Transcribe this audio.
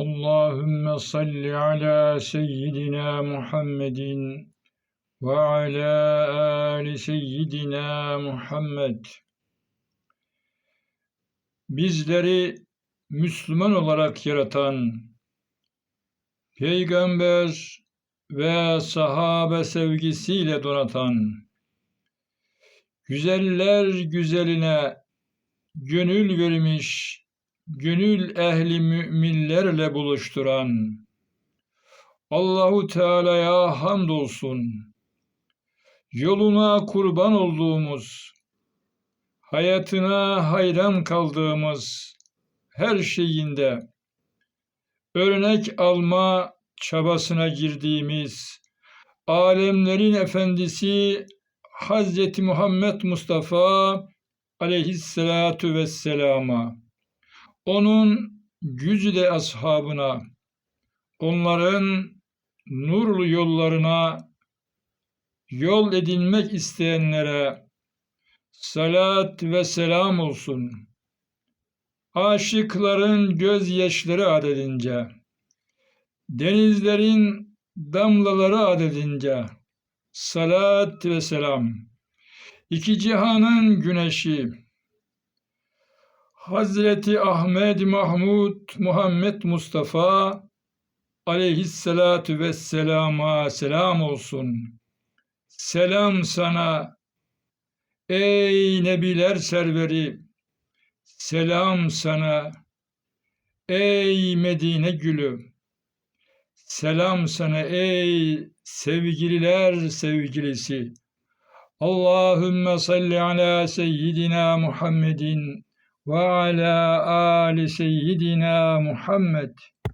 Allahümme salli ala seyyidina Muhammedin ve ala ali seyyidina Muhammed. Bizleri Müslüman olarak yaratan, peygamber ve sahabe sevgisiyle donatan, güzeller güzeline gönül vermiş, gönül ehli müminlerle buluşturan Allahu Teala'ya hamdolsun. Yoluna kurban olduğumuz, hayatına hayran kaldığımız her şeyinde örnek alma çabasına girdiğimiz alemlerin efendisi Hazreti Muhammed Mustafa aleyhissalatu vesselama onun güzide ashabına onların nurlu yollarına yol edinmek isteyenlere salat ve selam olsun. Aşıkların gözyaşları adedince, denizlerin damlaları adedince, salat ve selam. İki cihanın güneşi, Hazreti Ahmed Mahmud Muhammed Mustafa aleyhissalatu vesselama selam olsun. Selam sana ey nebiler serveri. Selam sana ey Medine gülü. Selam sana ey sevgililer sevgilisi. Allahümme salli ala seyyidina Muhammedin ve ala ali seyyidina Muhammed.